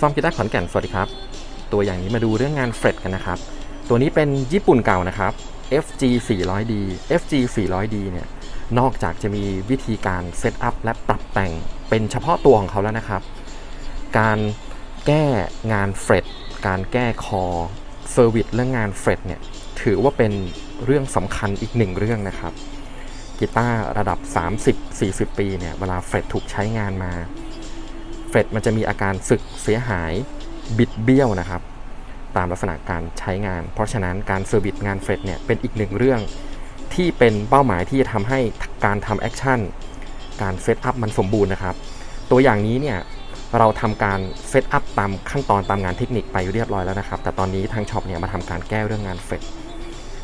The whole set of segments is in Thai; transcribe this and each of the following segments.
ซ่อมกีตาร์ขอนแก่นสวัสดีครับ ตัวอย่างนี้มาดูเรื่องงานเฟรดกันนะครับ ตัวนี้เป็นญี่ปุ่นเก่านะครับ FG 400D FG 400D เนี่ยนอกจากจะมีวิธีการเซตอัพและปรับแต่งเป็นเฉพาะตัวของเขาแล้วนะครับ การแก้งานเฟรดการแก้คอเซอร์วิสเรื่องงานเฟรดเนี่ยถือว่าเป็นเรื่องสำคัญอีกหนึ่งเรื่องนะครับกีตาร์ระดับ 30-40 ปีเนี่ยเวลาเฟรดถูกใช้งานมา เฟรดมันจะมีอาการสึกเสียหายบิดเบี้ยวนะครับ ตามลักษณะการใช้งาน เพราะฉะนั้นการเซอร์วิสงานเฟรดเนี่ยเป็นอีกหนึ่งเรื่องที่เป็นเป้าหมายที่จะทำให้การทำแอคชั่นการเซตอัพมันสมบูรณ์นะครับ ตัวอย่างนี้เนี่ยเราทำการเซตอัพตามขั้นตอนตามงานเทคนิคไปเรียบร้อยแล้วนะครับ แต่ตอนนี้ทางช็อปเนี่ยมาทำการแก้เรื่องงานเฟรด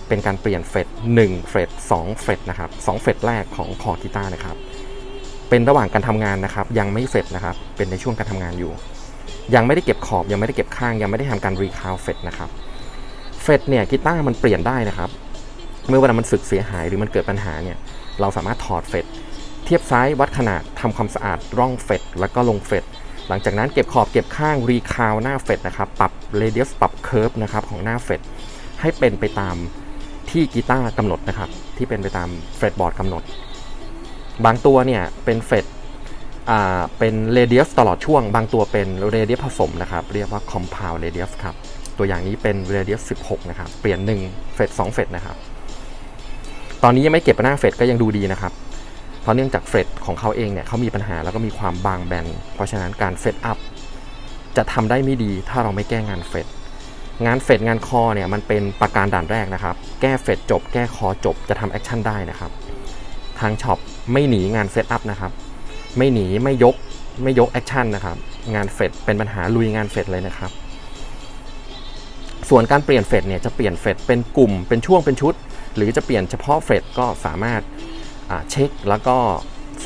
เป็นการเปลี่ยนเฟรด1เฟรด2เฟรดนะครับ2เฟรดแรกของคอร์กีตาร์นะครับ เป็นระหว่างการทำงานนะครับ ยังไม่เสร็จนะครับ เป็นในช่วงการทำงานอยู่ ยังไม่ได้เก็บขอบ ยังไม่ได้เก็บข้าง ยังไม่ได้ทำการรีคาวเฟดนะครับ เฟดเนี่ยกีตาร์มันเปลี่ยนได้นะครับ เมื่อเวลามันสึกเสียหายหรือมันเกิดปัญหาเนี่ย เราสามารถถอดเฟดเทียบไซ้ายวัดขนาดทำความสะอาดร่องเฟดแล้วก็ลงเฟดหลังจากนั้นเก็บขอบเก็บข้างรีคาวหน้าเฟดนะครับ ปรับเรเดียสปรับเคิร์ฟนะครับของหน้าเฟดให้เป็นไปตามที่กีตาร์กำหนดนะครับ ที่เป็นไปตามเฟดบอร์ดกำหนด บางตัวเนี่ยเป็นเฟดอ่าเป็นเรเดียสตลอดช่วง บางตัวเป็นเรเดียสผสมนะครับ เรียกว่า compound radius ครับ ตัวอย่างนี้เป็นเรเดียส16 นะครับ เปลี่ยน 1 เฟด2เฟดนะครับ ตอนนี้ยังไม่เก็บหน้าเฟดก็ยังดูดีนะครับ เพราะเนื่องจากเฟดของเขาเองเนี่ยเขามีปัญหาแล้วก็มีความบางแบน เพราะฉะนั้นการเซตอัพจะทำได้ไม่ดีถ้าเราไม่แก้งานเฟดงานเฟดงานคอเนี่ยมันเป็นประการด่านแรกนะครับ แก้เฟดจบ แก้คอจบจะทำแอคชั่นได้นะครับ ทางช็อป ไม่หนีงานเซตอัพนะครับ ไม่หนีไม่ยกไม่ยกแอคชั่นนะครับ งานเฟดเป็นปัญหาลุยงานเฟดเลยนะครับ ส่วนการเปลี่ยนเฟดเนี่ยจะเปลี่ยนเฟดเป็นกลุ่มเป็นช่วงเป็นชุด หรือจะเปลี่ยนเฉพาะเฟดก็สามารถเช็คแล้วก็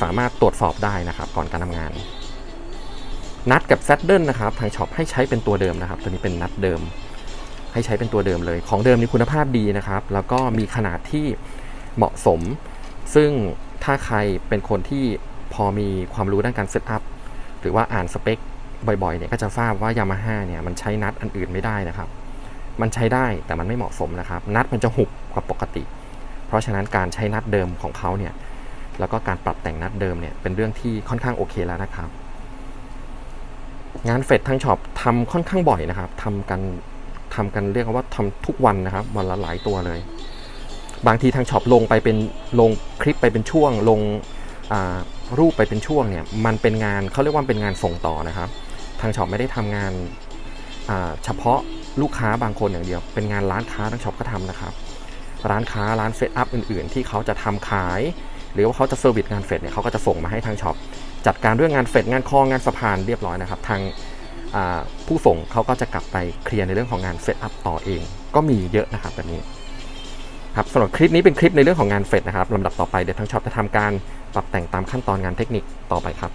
สามารถตรวจสอบได้นะครับก่อนการทำงาน นัดกับแซดเดิลนะครับทางช็อปให้ใช้เป็นตัวเดิมนะครับ ตัวนี้เป็นนัดเดิม ให้ใช้เป็นตัวเดิมเลย ของเดิมนี่คุณภาพดีนะครับ แล้วก็มีขนาดที่เหมาะสม ซึ่ง ถ้าใครเป็นคนที่พอมีความรู้ด้านการเซตอัพหรือว่าอ่านสเปคบ่อยๆเนี่ยก็จะทราบว่ายามาฮ่าเนี่ยมันใช้นัดอันอื่นไม่ได้นะครับ มันใช้ได้แต่มันไม่เหมาะสมนะครับ นัดมันจะหุบกว่าปกติ เพราะฉะนั้นการใช้นัดเดิมของเขาเนี่ยแล้วก็การปรับแต่งนัดเดิมเนี่ยเป็นเรื่องที่ค่อนข้างโอเคแล้วนะครับ งานเฟดทั้งช็อปทำค่อนข้างบ่อยนะครับทำกันทำกันเรียกว่าทำทุกวันนะครับวันละหลายตัวเลย บางทีทางช็อปลงไปเป็นลงคลิปไปเป็นช่วง ลงรูปไปเป็นช่วงเนี่ยมันเป็นงานเขาเรียกว่าเป็นงานส่งต่อนะครับ ทางช็อปไม่ได้ทำงานเฉพาะลูกค้าบางคนอย่างเดียว เป็นงานร้านค้าทางช็อปก็ทำนะครับ ร้านค้าร้านเฟซอัพอื่น ๆ ที่เขาจะทำขาย หรือว่าเขาจะเซอร์วิสงานเฟดเนี่ยเขาก็จะส่งมาให้ทางช็อปจัดการเรื่องงานเฟดงานคองงานสะพานเรียบร้อยนะครับ ทางผู้ส่งเขาก็จะกลับไปเคลียร์ในเรื่องของงานเซตอัพต่อเอง ก็มีเยอะนะครับแบบนี้ ครับสำหรับคลิปนี้เป็นคลิปในเรื่องของงานเฟดนะครับลำดับต่อไปเดี๋ยวทางช็อปจะทำการปรับแต่งตามขั้นตอนงานเทคนิคต่อไปครับ